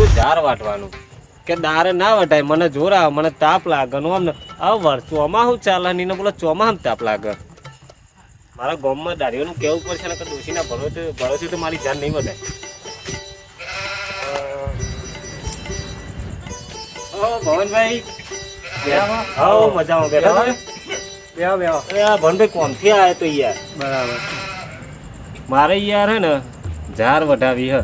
કીધું ઝાર વાટવાનું. કે દારે ના વટાય મને જોર આવે મને તાપ લાગે નો આમ હવે વર ચોમાહું ચાલે ને બોલો ચોમાહમ તાપ લાગે. મારા ગામમાં દાડીઓનું કેવું પડશે ને ડોશીના ભરોસે ભરોસે તો મારી જાન નહીં વધાય ભવનભાઈ. હા મજામાં. બેઠા? બેહો બેહો. ભવનભાઈ કોમથી આવ્યા તો યાર? બરાબર. મારે યાર હે ને ઝાર વધાવી હે.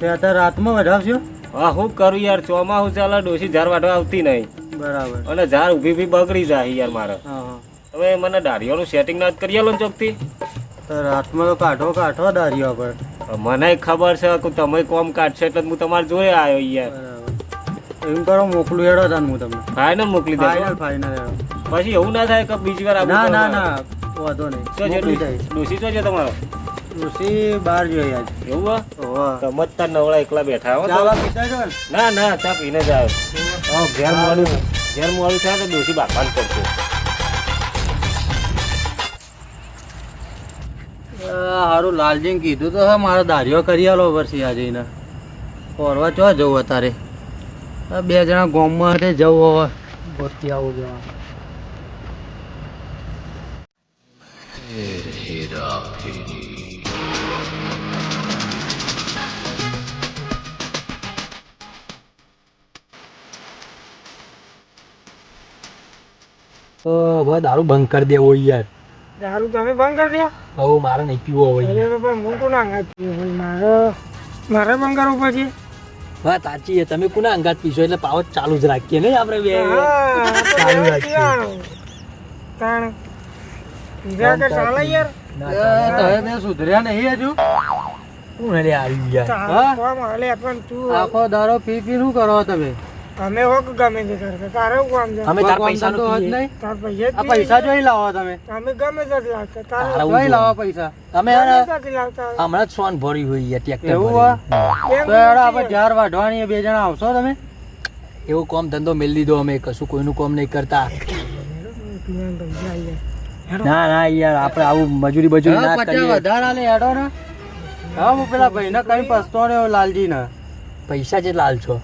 તે અત્યારે રાતમાં વધાવશો હા હું કરું યાર ચોમાસું ચાલે ડોસી ઝાર વાટવા આવતી નહીં. બરાબર. અને ઝાર ઊભી ઊભી બગડી જાય યાર મારે. હવે મને દાઢીઓનું સેટિંગ ના કરી આલો ચોકથી. રાતમાં તો કાઢો કાઢો દારીઓ પર. મને ખબર છે કે તમે કોમ કાઢશો એટલે હું તમારે જોઈ આવ્યો યાર. એમ કરો મોકલું હેડો તાન હું તમને. ફાઇનલ મોકલી દઉં ફાઇનલ ફાઇનલ પછી એવું ના થાય કે બીજી વાર ના ના ના. વાંધો નહીં. છે મોકલી શું છે તમારો? ઋષિ બહાર જોઈએ આજ. એવું સમજતા નવળા એકલા બેઠા હો. ચાવા પીતા છો ના? ના ચા પીને જ આવ્યો હા. ઘેર મોડું ઘેર મોડું થાય તો ડોશી બાપાન કરશે સારું લાલજીને કીધું તો હા મારે દારીઓ કરી આલો વર્ષી આજે એને ફરવા ચો જવું અત્યારે? બે જણા ગોમમાં હાથે જવું હવે. ગોતી આવું જવા હવે દારૂ બંધ કરી દેવો યાર. દારૂ તમે બંધ કરી દે. હવે મારે નહીં પીવો હોય હું કોના અંગાત પીવું મારે મારે બંધ કરવું પછી. વાત સાચી છે. તમે કોના અંગાત પીશો? એટલે પાવો ચાલુ જ રાખીએ ને આપણે બે. ચાલુ રાખીએ. તાણ. સુધર્યા નહીં હજુ. કોણ લે આવી તું આખો દારો પી પી શું કરો તમે? અમે હો ગમે તે કરતા તારે કામ છે અમે તાર પૈસા તો જ નો નહીં. તાર પૈસા આ પૈસા. જોઈ લાવો તમે. અમે ગમે તે લાવતા. તારે જોઈ લાવો પૈસા. અમે હમણાં જ સોન ભરી હોય યાર ટ્રેક્ટર એવું તો આપણે ઝાર વાઢવાની બે જણા આવશો તમે? એવો કોમ ધંધો મેળ દીધો અમે કશું કોઈનું કોમ નહીં કરતા. ના ના યાર આપણે આવું મજૂરી બજૂરી ના કરીએ. વધારે આલે હેડો ને. હા હું પેલા ભાઈને કઈ પસ્તો ને લાલજી ને પૈસા જે લાલ છો.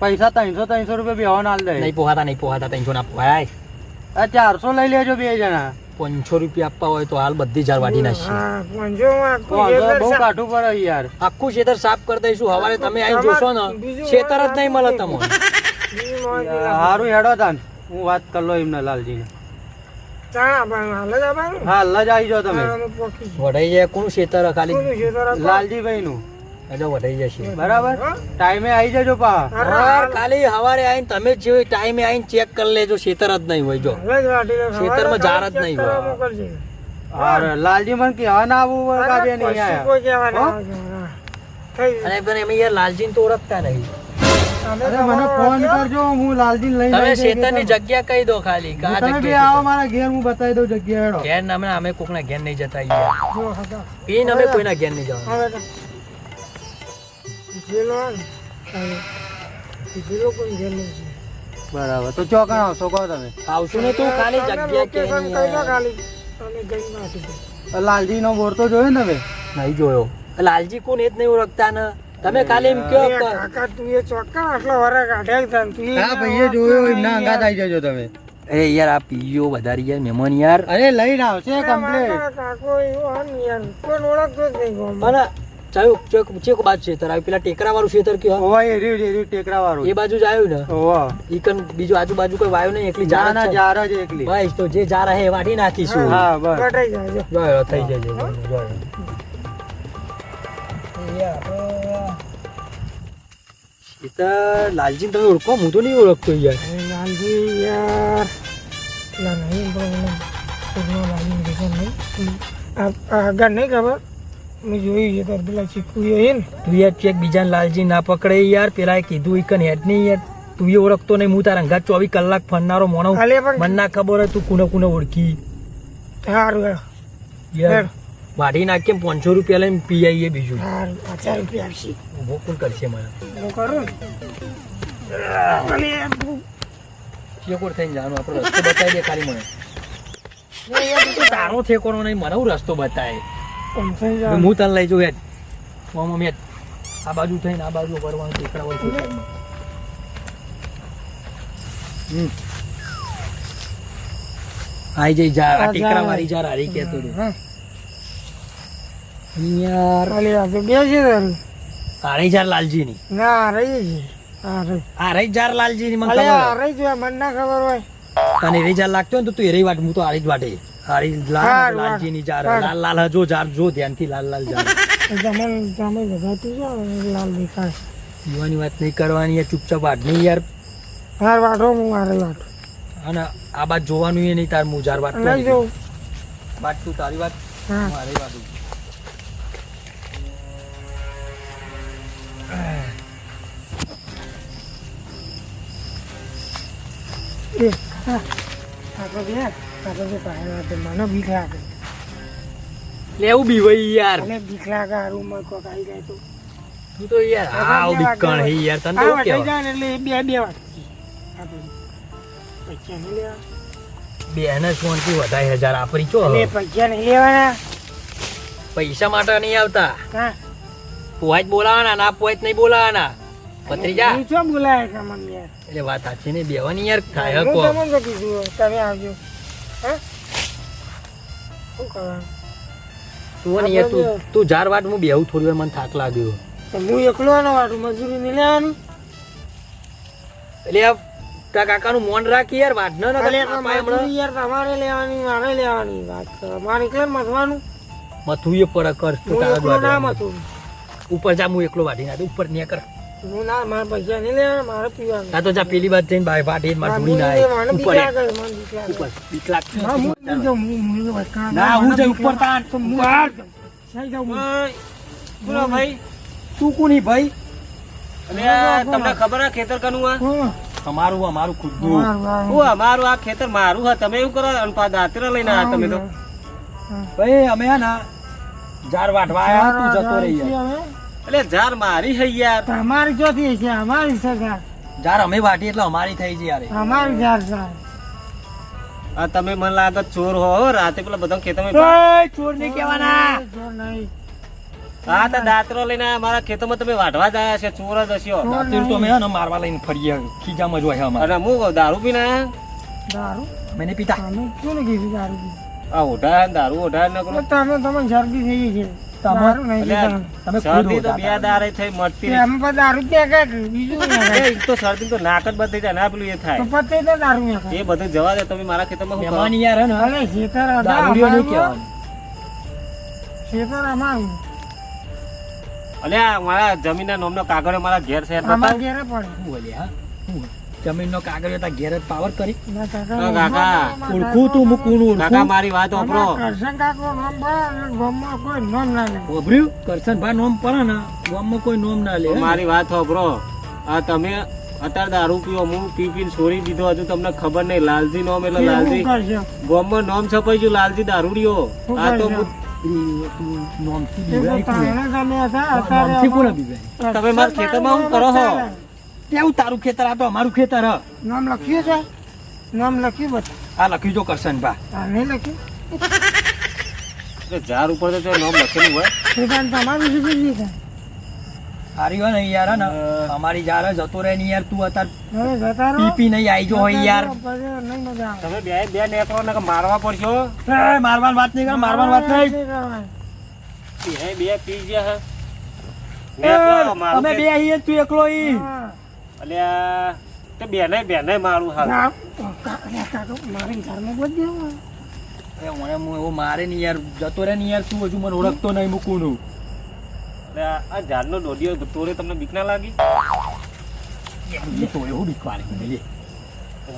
પૈસા ત્રણસો ત્રણસો રૂપિયા બેહો ના દે. નહીં પોહાતા નહીં પોહાતા ત્રણસો ના પોહાય. આ ચારસો લઈ લેજો બે જણા. પાંચસો રૂપિયા આપવા હોય તો હાલ બધી ઝાડ વાટી જ બહુ કાઠું પડે યાર. આખું ખેતર સાફ કરી દઈશું. હવારે તમે આવીને જોશો ને ખેતર જ નહીં મળે તમને. હારું. સારું હેડો તાન. હું વાત કરી લો એમને લાલજીને. હાલ જ આવી જાઓ તમે. વઢાઈ જાય કોનું ખેતર ખાલી? લાલજી ભાઈ લાલજીભાઈ નું એટલે વધી જશે. બરાબર? ટાઈમે આવી જજો પા. ખાલી સવારે આવીને તમે જે ટાઈમે આવીને ચેક કરી લેજો ખેતર જ નહીં હોય જો. ખેતરમાં સવારે જ નહીં હોય. લાલજી મને કહેવા ના આવું અરે, નહીં આયા. અને પણ એમ યાર લાલજી તો ઓળખતા નહીં. અરે મને ફોન કરજો હું લાલજી લઈ તમે જઈશ જગ્યા કહી દો ખાલી કા તમે બે આવો મારા ઘેર હું બતાવી દઉં જગ્યા હેડો. ઘેર અમે અમે કોકના ઘેર નહીં જતા યાર. પીન અમે કોઈના ઘેર નહીં જવાનું. હવે તો. ચો. બરાબર. ચોકણ આવશો કહો તમે. આવશું ને તું ખાલી જગ્યા કે. ખાલી. લાલજી નો બોર તો જોયો ને તમે? નહીં જોયો. લાલજી કોણ એ જ નહીં ઓળખતા ને? તમે ખાલી એમ કયો કાકા તું એ ચોક્કસ આટલો વરસ કાઢ્યા હતા તું હા ભાઈએ જોયો એમના અંગાત આવી જજો તમે. અરે યાર આ પીઓ વધારી યાર મહેમાન યાર. અરે લઈને આવશે કમ્પ્લેટ કાકો એવો હે ને યાર. કોણ ઓળખતો જ નહીં મને ચાયો ચેક ચેક બાજુ ખેતર આવ્યું પેલા ટેકરા વાળું ખેતર કયો ઓવા એ રહ્યું એ ટેકરા વાળું એ બાજુ જ આવ્યું ને? ઓવા ઈકન બીજું આજુબાજુ કોઈ વાયો નહીં એકલી ના જાર ના જાર જ એકલી. બસ તો જે જાર હે એ વાટી નાખીશું. હા બસ. કટાઈ જાય જોયો થઈ જશે જોયો ખેતર લાલજી તમે ઓળખો? હું તો નહીં ઓળખતો યાર. લાલજી નહીં. આગળ નહીં ખબર. મેં જોયું છે તાર પેલા ચીકુ એ ને. તું યાર ચેક બીજાને લાલજી ના પકડે યાર. પેલા કીધું ઈકન હેડ નહીં યાર. તું એ ઓળખતો નહીં હું તારા અંગાત ચોવીસ કલાક ફરનારો મોણો. મને ના ખબર હોય તું કુને કુને ઓળખી. સારું યાર. વાઢી નાખીએ પાંચસો રૂપિયા લઈને પી આવીએ બીજું હજાર રૂપિયા આવશે ઊભો કોણ કરશે મને. હું કરું ચેકોર થઈને જવાનું આપણો રસ્તો બતાવી દે ખાલી મને. એ તારો ઠેકોનો નહીં મને રસ્તો જાવ. હું તને લઈ જઉં ઓમ અમે આ બાજુ થઈને આ બાજુ ભરવાનું ટેકરા હોય. હમ. આઈ જઈ જા આ ટીકરા મારી જા હારી કેતો હા. યાર. ખાલી આ બે છે તારી. હારી જાર લાલજી ની ના રહી છે. આ રહી જાર લાલજી ની મને અલે આ રહી જો મને ના ખબર હોય. તને રે જાર લાગતો ને તો તું એરી વાટ હું તો હારી જ વાટે. હારી લાલ હાર, લાલજી ની જાર. લાલ લાલ હજો જાર જો ધ્યાનથી લાલ લાલ જાર. તમે તમે જગાતું જો લાલ દેખાય. પીવાની વાત નહીં કરવાની યાર ચૂપચાપ વાટ નહીં યાર. હાર વાટો હું આ રહી અને આ વાત જોવાનું એ નહીં તાર હું જાર વાત નહીં જો વાત તું તારી વાત હા. હું હારી વાટું એ હા આ તો બે આ તો બે પાસે વાટે મને બીક લાગે લેવું બી ભાઈ યાર. મને બીક લાગે આ રૂમમાં કોક આવી જાય તો. તું તો યાર હાવ બીકણ હે યાર તને તો કેવા? જાય ને એટલે બે બે વાત પૈસા નહીં લેવા. બે ને સોનથી વધારે હજાર આપરી ચો એટલે પૈસા નહીં લેવાના. પૈસા માટે નહીં આવતા? હા. જ બોલાવાના ના જ નહીં બોલાવાના. પત્રીજા? શું બોલાય એટલે વાત સાચી ને બેવાની યાર થાય કો તમને કીધું? તમે આવજો. શું કરવાનું? તું ને યાર તું તું જાર વાટ હું બેહું થોડી વાર મને થાક લાગ્યો. હું એકલો આનો વાટું મજૂરી નહીં લેવાની? એટલે તારા કાકાનું મોન રાખી યાર વાટ ન યાર તમારે લેવાની મારે લેવાની વાત. મારે એકલે મથવાનું? મથું એ પર કર ના મથું. ઉપર જા હું એકલો વાટી નાખ ઉપર ન્યા કર. હું ના મારે પૈસા નહીં લેવાના મારે પીવાનું તા તો જા પેલી બાદ જઈને બાય વાટી માર મારે ના ઉપર એ. લાગે, મને બીક લાગે. ઉપર બીક લાગતી હું નથી. હું- હું ના હું જઈ ઉપર લાગે. તો હું બહાર જાઉં. જાઉં બોલો ભાઈ તું કોની ભાઈ અને તમને ખબર આ ખેતર કનું આ અમારું અમારું ખુદનું. હું અમારું આ ખેતર મારું હા તમે એવું કરો અને પા દાંતરા લઈને આ તમે તો ભાઈ અમે હે ને જાર વાટવા આયા તું જતો રહી યાર. એટલે જાર મારી થઈ યાર તમારી ચોથી છે અમારી સગા જાર. અમે વાટી એટલે અમારી થઈ છે યાર. અમારી જાર જાર આ તમે મને લાગે ચોર હો હો, રાતે પેલા બધા ખેતરમાં ચોર નહીં કહેવાના. ચોર નહીં. હા તો દાતરો લઈને અમારા મારા ખેતરમાં તમે વાઢવા જાય છે ચોર જ હશે દાતરો તો અમે ને મારવા લઈને ફરીએ. ખીજામાં જ હોય અમારે. અને હું દારૂ પીને દારૂ? અમે નહીં પીતા. તમે નહીં કીધું દારૂ? આ ઓઢા દારૂ ઓઢા ન કરો તમે તમે શરદી થઈ ગઈ છે. તમે- દારૂ નહીં તમે શરદી તો બે દારે થઈ મટતી અમે પણ દારૂ ત્યાં કાંઈક બીજું ના એ કાંઈક. તો શરદી તો નાક જ બંધ જાય ના પેલું એ તો પતે તો દારૂ ના એ બધું જવા દે તમે મારા ખેતરમાં? મહેમાન યાર ને નહીં કહેવાનું અમારું. અલ્યા મારા જમીનના નોમનો કાગળ મારા ઘેર છે અમારા ઘેરે પડે. હા? જમીનનો કાગળ હતા ઘેર જ પાવર કરી. ના કાકા, કાકા, ઓળખું તું હું કોણ કાકા મારી વાત ઓપરો કરશન કાકો નામ અને ગામમાં કોઈ નામ ના લે. ઓબર્યું કરશન ભાઈ નોમ પર ને ગામમાં કોઈ નોમ ના લે. મારી વાત ઓપરો આ તમે અત્યારે દારૂ પીવો હું પી પીને છોડી દીધો હજુ તમને ખબર નહીં. લાલજી નોમ એટલે લાલજી? ગોમમાં નોમ છપાઈ ગયું લાલજી દારૂડીઓ આ તો? હું- નોમથી તમે મારા ખેતરમાં શું કરો છો? કેવું તારું ખેતર? આ તો અમારું ખેતર હ. નામ લખ્યું છે? નામ લખ્યું બતા આ લખ્યું જો કરશનભા આ નહીં લખ્યું ઝાડ ઉપર તો નામ લખેલું હોય. એ તમારું શું કીધું છે? હારી હોય ને યાર ને. અમારી જાર જતો રહે ને યાર તું અત્યારે હવે જતા રહો. પી પી નહીં આઈ જો હોય યાર. તમે બે બે નેકરો ને મારવા પડશો? એ, મારવાની વાત નહીં કર મારવાની વાત નહીં. બે બે પી ગયા અમે બે તું એકલો ઈ. અલ્યા તે બેને બેને મારું હાલ. મારી ઘરમાં દેવું. એ મને હું એવો મારે નહીં યાર જતો રહે ને યાર તું હજુ મને ઓળખતો નહીં મૂકું નું આ ઝાડનો દોડીઓ તોડે તમને બીક ના લાગી? તો એવું બીકવાને લે.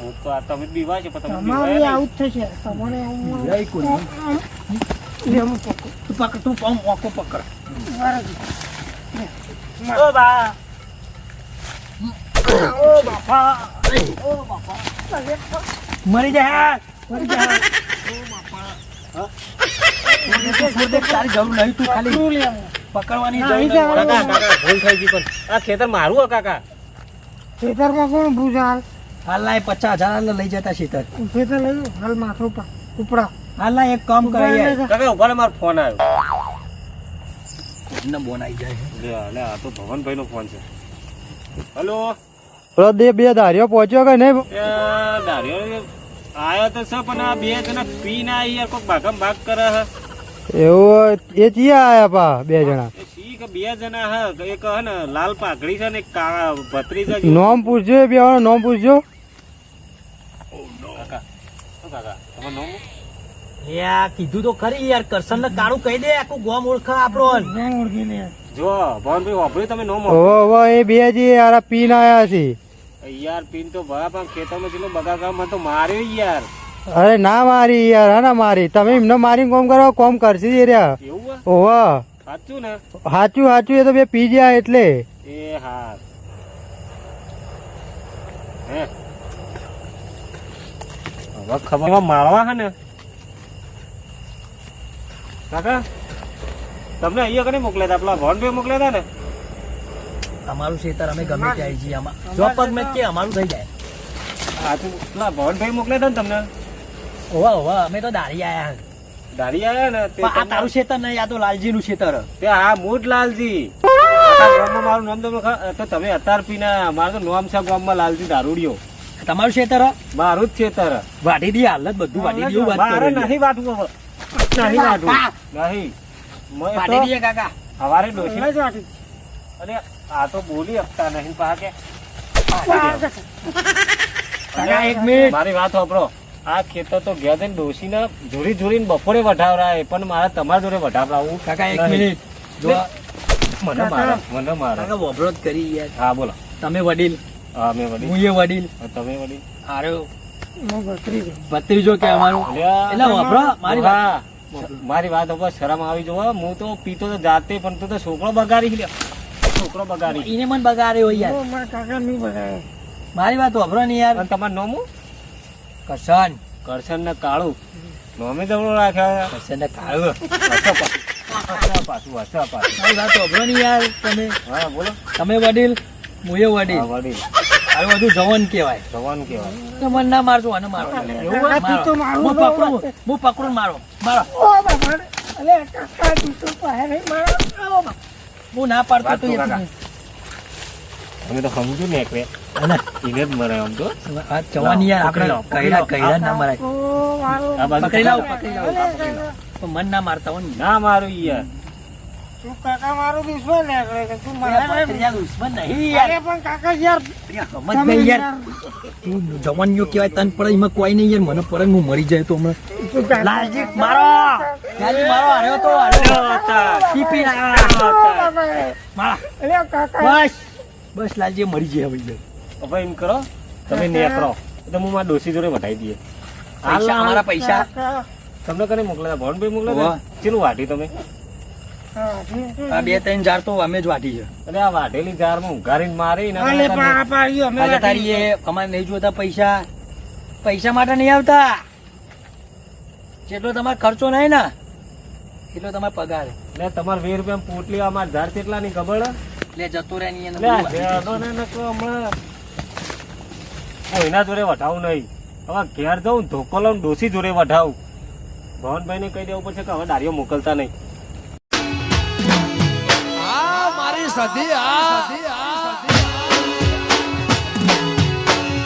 હું તો આ તમે બીવા છે પણ તમે જ થશે. તમને બીવાય કોઈ નહીં. હું તું પકડ તું પાઉં મોકો પકડ. મારા ઓ નહીં. ઓ મરી જા મરી જા. તારી જરૂર નહીં તું ખાલી પકડવાની જરૂર ઈ તો નહીં. કાકા કાકા ભૂલ થઈ ગઈ પણ આ ખેતર મારું કાકા? ખેતરમાં કોણ ભૂજાલ હાલ? ના પચાસ હજાર લઈ જતા ખેતર લઈ હાલ માથું ઉપડા. હાલ ના એક કામ કરે કાકા ઊભા મારો ફોન આવ્યો. બોન આવી જાય. લે આ તો ભવનભાઈ નો ફોન છે. હલો? પેલો બે બે ધાર્યો પહોંચ્યો કે નહીં? એ આયો આયા તો છે પણ આ બે જણા પી ના યાર કોક ભાગમ ભાગ કરે હે. એવું એ ચિયા આયા પા બે જણા? બે જણા હે એક હે ને લાલ પાઘડી છે ને એક કાળા ભત્રીજા નોમ પૂછજો એ બે નોમ પૂછજો. કાકા શું કાકા તમારું એ આ કીધું તો ખરી યાર કરશન ને કાળું કહી દે આખું ગોમ ઓળખા આપણો ના ઓળખી લે જો ભવનભાઈ વાપર્યું તમે નોમ? ઓહો એ બે જે યાર પીન આયા છે. યાર પીન તો ભયા પણ ખેતરમાં જેટલો બધા કામ હતો માર્યો યાર. અરે ના મારી યાર હા ના મારી. તમે એમને મારી કોમ કરો કોમ કરશે એ રહ્યા. એવું? ઓહો. સાચું ને? સાચું સાચું એ તો બે પી ગયા એટલે. એ હા. હે? હવે ખબર મારવા હે ને? કાકા તમને અહીંયા કને મોકલ્યા હતા? પેલા ભવનભાઈ મોકલ્યા હતા ને? અમારું ખેતર અમે ગમે ત્યાં છીએ. આમાં જો પગ મેં કે અમારું થઈ જાય. સાચું પેલા ભવનભાઈ મોકલે હતા ને તમને? ઓવા ઓવા અમે તો દારી આયા દાડી આયા ને તે આ તારું ખેતર નહીં આ તો લાલજી નું ખેતર તે હા મૂળ લાલજી. મારું નામ તમે તો તમે અતાર પીના મારું તો નામ છે ગામમાં લાલજી દારૂડિયો. તમારું ખેતર મારું જ ખેતર વાટી દી હાલત બધું વાટી દીધું વાત મારે નહીં વાટવું નહીં વાટવું નહીં મેં વાટી તો દઈએ કાકા. સવારે ડોશી અરે આ તો બોલી શકતા નહીં પા કે. એક મિનિટ. મારી વાત સાંભળો. આ ખેતર તો ગયા જઈને ડોશીને જોડી જોડીને બપોરે વઢાવરાય પણ મારા તમારા જોડે વઢાવરાવું કાકા એક મિનિટ. જો મને મારા મને મારા. કાકા જ કરી યાર. હા બોલો. તમે વડીલ. હા મેં વડીલ. હું એ વડીલ. તમે વડીલ. હું ગઈ. ભત્રીજો કે અમારું એટલે વભરો મારી વાત હા. મારી વાત ઉપર શરમ આવી જોવા. હું તો પીતો તો જાતે પણ તું તો છોકરો બગાડી લ્યો. છોકરો બગાડી. એને મને બગાડ્યો હોય યાર. ઓ, મારા કાકા નહીં બગાડે. મારી વાત વભરો ને યાર. તમારું નોમું કરશન કરશન. ને કાળું. નોમે દવડો રાખ્યા કરશન ને કાળું. પાછું. પાછું પાછું. મારી વાત વભરો ને યાર તમે. હા બોલો. તમે વડીલ હું એ વડીલ. હા વડીલ. આ બધું જવાન કહેવાય. જવાન કહેવાય. તો મને ના મારજો અને મારો. કાકા, તું મારો. મારું હું પકડું હું પકડું મારો. મારો. ઓ બાપા અલે કાકા તું તો નહીં મારો. આવો બાપા. હું ના પાડતો તો. અમે તો સમજુ ને અને એને જ મરે આમ તો. આ જવાન યાર આપણે લો. કઈડા ના મરાય. ઓ મારો આ બાજુ પકડી લાવ પકડી લાવ. તો મન ના મારતા હોય ને. ના મારું યાર. તું કાકા મારો દુશ્મન નીકળે છે. તું મારે દુશ્મન નહીં યાર. પણ કાકા યાર સમજ નહીં યાર. તું જવાનીઓ કહેવાય તન પડે એમાં કોઈ નહીં યાર. મને પડે હું મરી જાય તો હમણાં. લાલજી મારો. લાલજી મારો. હાર્યો તો હાર્યો પીપી કાકા. બસ. બસ લાલજી મરી જાય હવે હવે એમ કરો તમે નેકરો તો હું મારા ડોસી જોડે વટાઈ દઈએ. પૈસા અમારા પૈસા. તમને કને મોકલા ભવનભાઈ મોકલા. ચેલું વાટી તમે? હા, આ બે ત્રણ જાર તો અમે જ વાટી છે. અરે આ વાટેલી જારમાં ઉઘારીને મારી અમારે નહીં જોતા પૈસા. પૈસા માટે નહીં આવતા. જેટલો તમારે ખર્ચો નહીં ને એટલો તમારે પગાર. એટલે તમારે વીસ રૂપિયા પોટલી અમારે ઝાડ કેટલા ની ખબર હે? એટલે જતો રહે ને હમણાં. હું એના જોડે વઢાવું નહીં. હવે ઘેર જાઉં ધોકો લઉં ડોસી જોડે વઢાવું. ભવનભાઈ ને કહી દેવું પડશે કે હવે દારીઓ મોકલતા નહીં. મારી સધી આ.